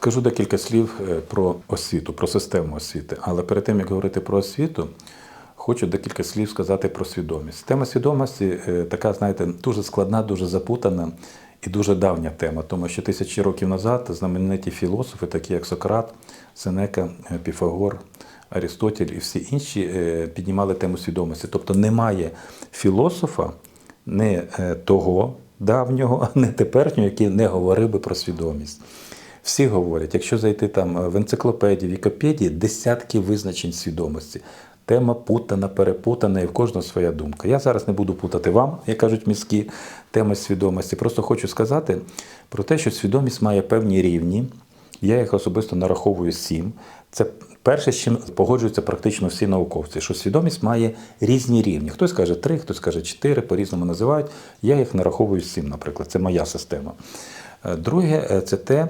Скажу декілька слів е, про освіту, про систему освіти. Але перед тим як говорити про освіту, хочу декілька слів сказати про свідомість. Тема свідомості е, така, знаєте, дуже складна, дуже запутана і дуже давня тема, тому що тисячі років назад знамениті філософи, такі як Сократ, Сенека, е, Піфагор, Арістотель і всі інші піднімали тему свідомості. Тобто немає філософа, не того давнього, а не теперішнього, який не говорив би про свідомість. Всі говорять, якщо зайти там е, в енциклопедії, Вікіпедії, десятки визначень свідомості. Тема путана, перепутана, і в кожного своя думка. Я зараз не буду путати вам, як кажуть міські теми свідомості. Просто хочу сказати про те, що свідомість має певні рівні. Я їх особисто нараховую сім. Це перше, з чим погоджуються практично всі науковці, що свідомість має різні рівні. Хтось каже три, хтось каже чотири, по-різному називають. Я їх нараховую сім, наприклад. Це моя система. Е, Друге, е, це те,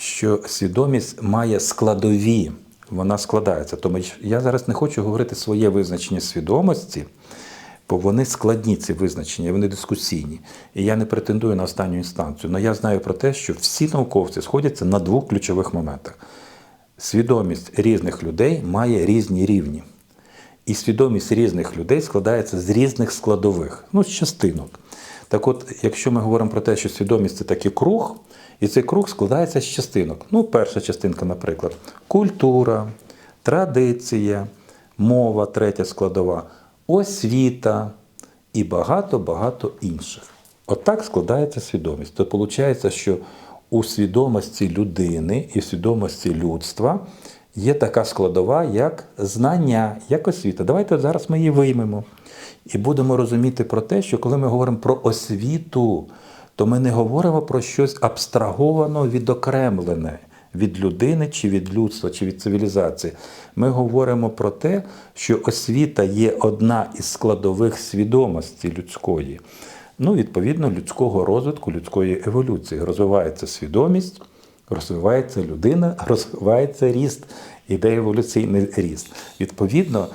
що свідомість має складові, вона складається. Тому я зараз не хочу говорити своє визначення свідомості, бо вони складні, ці визначення, вони дискусійні. І я не претендую на останню інстанцію. Але я знаю про те, що всі науковці сходяться на двох ключових моментах. Свідомість різних людей має різні рівні. І свідомість різних людей складається з різних складових, ну, з частинок. Так от, якщо ми говоримо про те, що свідомість це такий круг, і цей круг складається з частинок. Ну, перша частинка, наприклад, культура, традиція, мова, третя складова, освіта і багато-багато інших. Отак складається свідомість. То виходить, що у свідомості людини і в свідомості людства є така складова, як знання, як освіта. Давайте зараз ми її виймемо і будемо розуміти про те, що коли ми говоримо про освіту, то ми не говоримо про щось абстраговано відокремлене від людини, чи від людства, чи від цивілізації. Ми говоримо про те, що освіта є одна із складових свідомості людської. Ну, відповідно, людського розвитку, людської еволюції. Розвивається свідомість, розвивається людина, розвивається ріст, іде еволюційний ріст. Відповідно,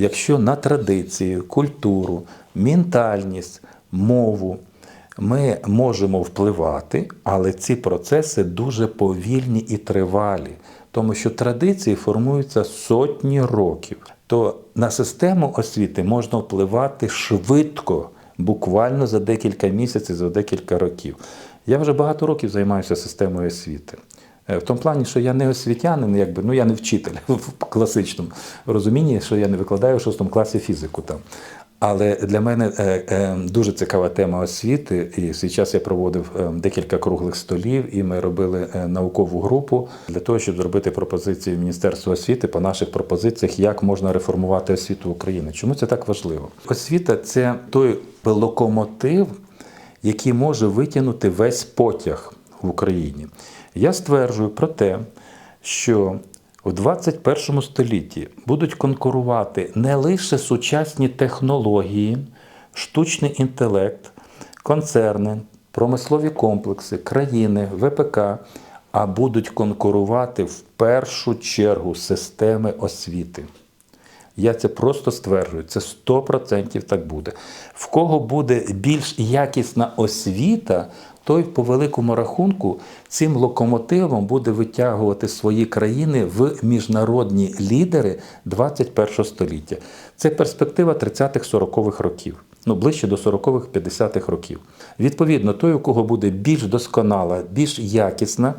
якщо на традицію, культуру, ментальність, мову ми можемо впливати, але ці процеси дуже повільні і тривалі, тому що традиції формуються сотні років. То на систему освіти можна впливати швидко, буквально за декілька місяців, за декілька років. Я вже багато років займаюся системою освіти. Е, В тому плані, що я не освітянин, якби, ну я не вчитель в класичному розумінні, що я не викладаю в шостому класі фізику там. Але для мене е, е, дуже цікава тема освіти. І свій час я проводив декілька круглих столів, і ми робили наукову групу для того, щоб зробити пропозиції Міністерству освіти по наших пропозиціях, як можна реформувати освіту України. Чому це так важливо? Освіта це той локомотив, який може витягнути весь потяг в Україні. Я стверджую про те, що у 21 столітті будуть конкурувати не лише сучасні технології, штучний інтелект, концерни, промислові комплекси, країни, ВПК, а будуть конкурувати в першу чергу системи освіти. Я це просто стверджую, це 100% так буде. В кого буде більш якісна освіта, той по великому рахунку цим локомотивом буде витягувати свої країни в міжнародні лідери 21 століття. Це перспектива 30-40-х років. Ну, ближче до 40-х, 50-х років. Відповідно, той, у кого буде більш досконала, більш якісна,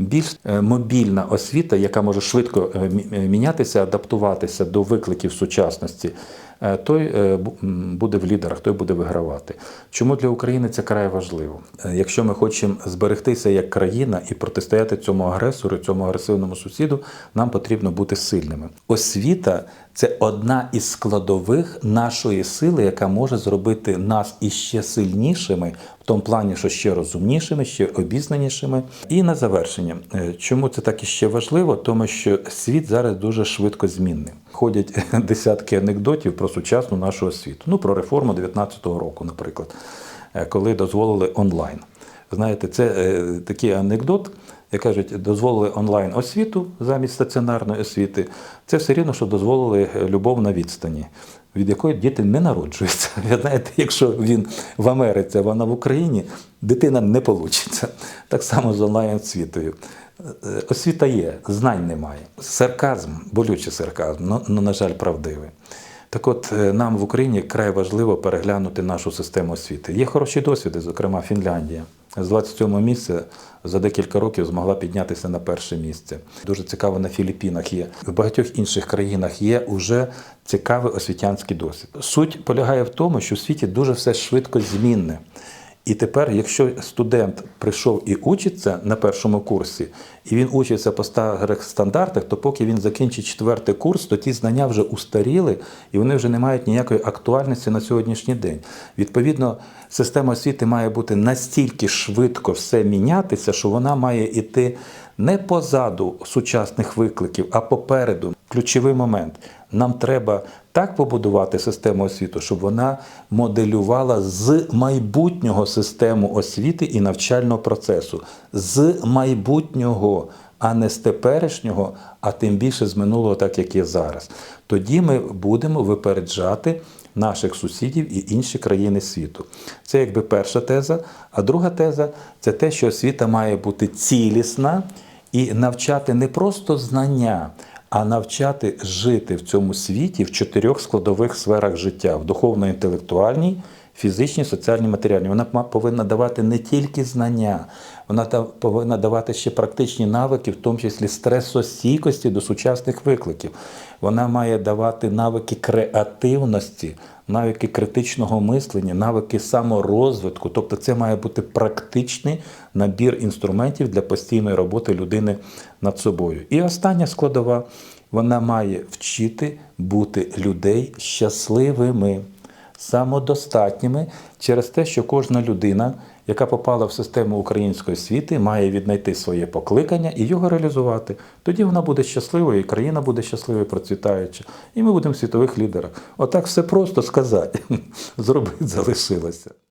більш е, мобільна освіта, яка може швидко е, е, мінятися, адаптуватися до викликів сучасності, той буде в лідерах, той буде вигравати. Чому для України це край важливо? Якщо ми хочемо зберегтися як країна і протистояти цьому агресору, цьому агресивному сусіду, нам потрібно бути сильними. Освіта це одна із складових нашої сили, яка може зробити нас іще сильнішими, тому плані, що ще розумнішими, ще обізнанішими. І на завершення, е, чому це так іще важливо? Тому що світ зараз дуже швидко змінний. Ходять десятки анекдотів про сучасну нашу освіту. Ну про реформу 19-го року, наприклад, е, коли дозволили онлайн. Знаєте, це е, такий анекдот, як кажуть, дозволили онлайн освіту замість стаціонарної освіти. Це все рівно, що дозволили е, любов на відстані, від якої діти не народжуються. Ви знаєте, якщо він в Америці, а вона в Україні, дитина не вийде. Так само з онлайн освітою. Е, Освіта є, знань немає. Сарказм, болючий сарказм, ну, ну на жаль, правдивий. Так от е, нам в Україні край важливо переглянути нашу систему освіти. Є хороші досвіди, зокрема Фінляндія. З 27 місця за декілька років змогла піднятися на перше місце. Дуже цікаво на Філіппінах є. В багатьох інших країнах є уже цікавий освітянський досвід. Суть полягає в тому, що в світі дуже все швидко змінне. І тепер, якщо студент прийшов і учиться на першому курсі, і він учиться по старих стандартах, то поки він закінчить четвертий курс, то ті знання вже устаріли і вони вже не мають ніякої актуальності на сьогоднішній день. Відповідно, система освіти має бути настільки швидко все мінятися, що вона має йти не позаду сучасних викликів, а попереду. Ключовий момент. Нам треба так побудувати систему освіти, щоб вона моделювала з майбутнього систему освіти і навчального процесу, з майбутнього, а не з теперішнього, а тим більше з минулого, так як є зараз. Тоді ми будемо випереджати наших сусідів і інші країни світу. Це якби перша теза. А друга теза це те, що освіта має бути цілісна і навчати не просто знання, а навчати жити в цьому світі в чотирьох складових сферах життя: в духовно-інтелектуальній, фізичній, соціальній, матеріальній. Вона повинна давати не тільки знання, вона повинна давати ще практичні навики, в тому числі стресостійкості до сучасних викликів. Вона має давати навики креативності, навики критичного мислення, навики саморозвитку. Тобто це має бути практичний набір інструментів для постійної роботи людини над собою. І остання складова вона має вчити бути людей щасливими, самодостатніми через те, що кожна людина, яка попала в систему української освіти, має віднайти своє покликання і його реалізувати. Тоді вона буде щасливою, і країна буде щасливою, процвітаюча, і ми будемо світових лідерах. Отак все просто сказати. Зробити залишилося.